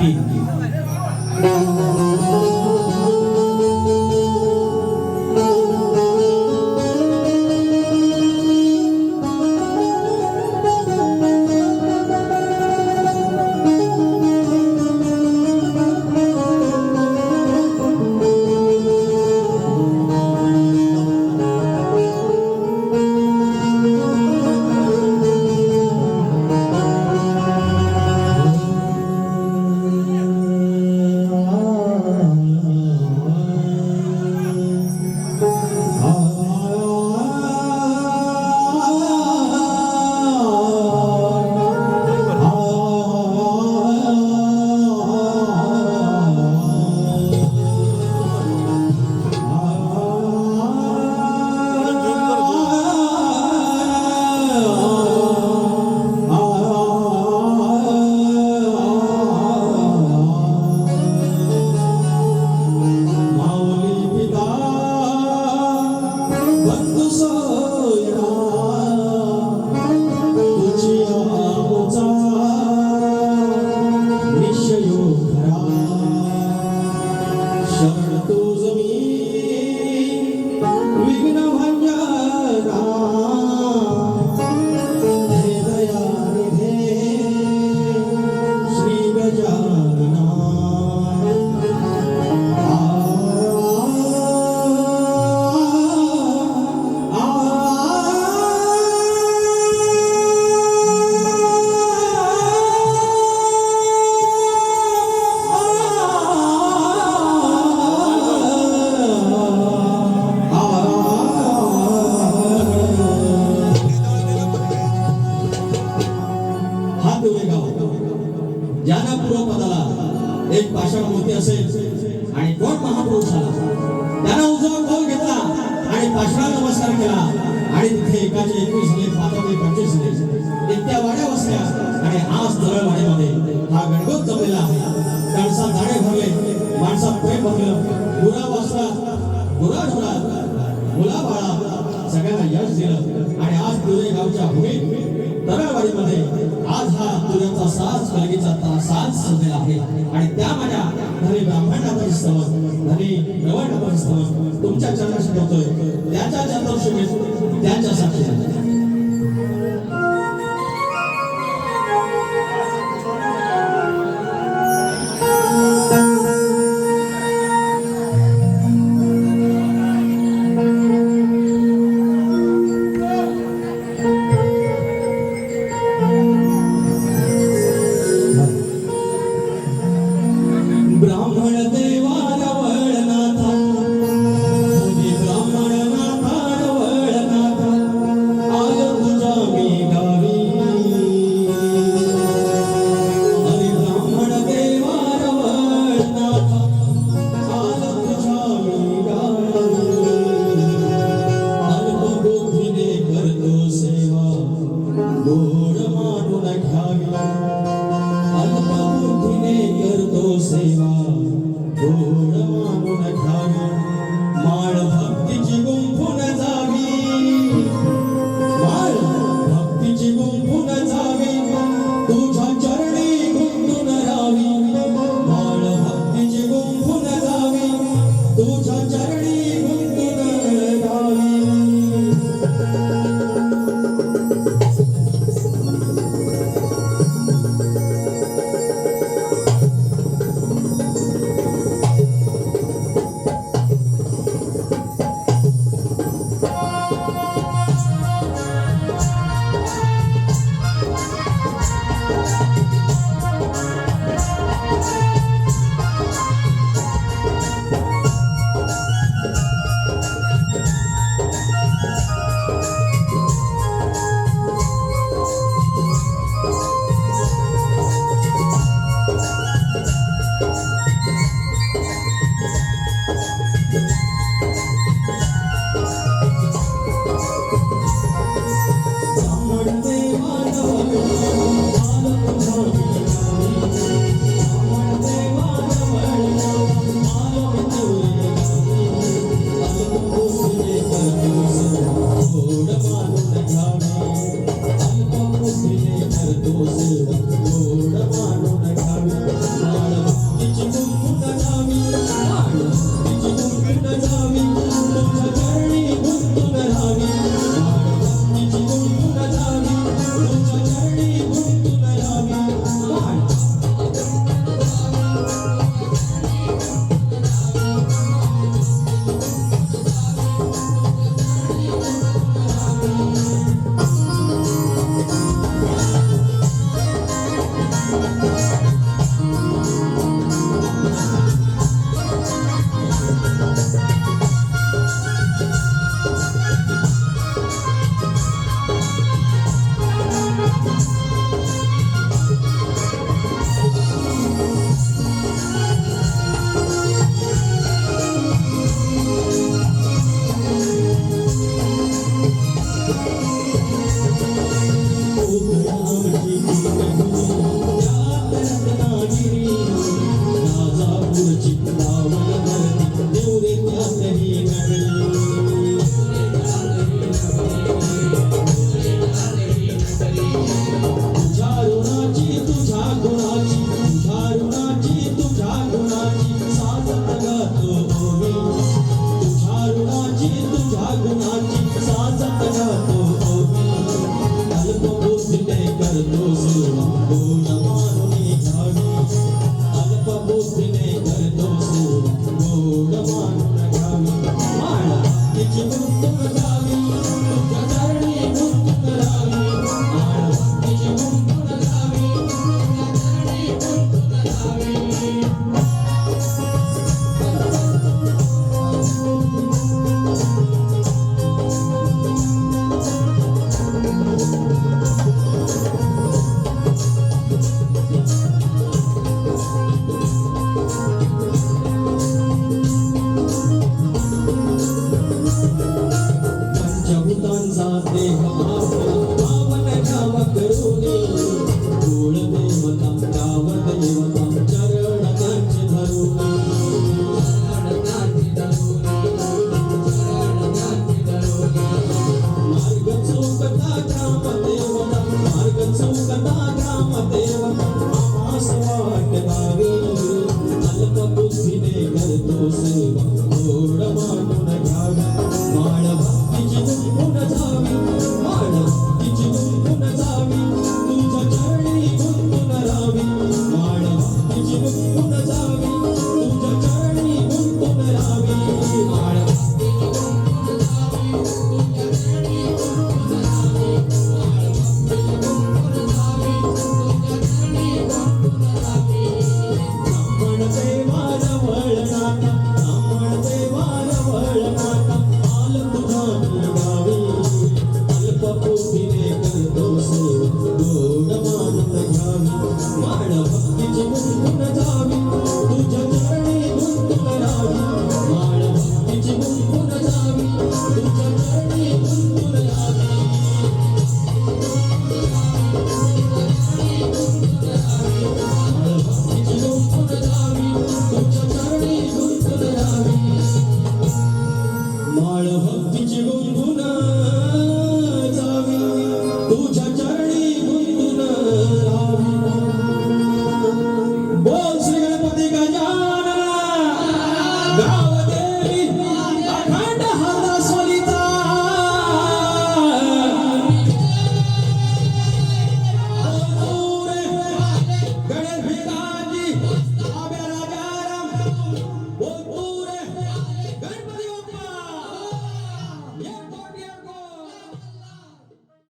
Felipe Jesus हा गाव ज्याला पूर्वपदाला एक पाषाण मूर्ती असेल आणि कोण महापुरुष आला त्यानं उजवा कोण घेतला आणि पाषाणा नमस्कार केला. आणि तिथे एकाचे एकवीस लेख पाचवले पंचवीस लेख इतक्या वाड्या बसल्या. आणि आज दरळ वाड्यामध्ये हा गणगोत जमलेला आहे. माणसात झाडे भरले माणसात प्रेम भरलं. गुरा वाचला गुरा ढोरा मुला बाळा सगळ्यांना यश दिलं. आणि आज दुरे गावच्या भूमीत तरळवाडीमध्ये आज हा तुऱ्याचा साज कलगीचा ता साज सजलेला आहे. आणि त्या माझ्या धनी ब्राह्मणाचं समज धनी नवनाचं समज तुमच्या चरणाशी ठेवतोय त्याच्या चरणाशी त्याच्यासाठी ब्राह्मण ದೂರ ಮಾಡು ನಟಾಗಿಲ್ಲ ಅಲ್ಪ ಬುದ್ಧಿನೇ ಕರ್ದೋ ಸೇವ I love will achieve Thank you. nossa. comigo,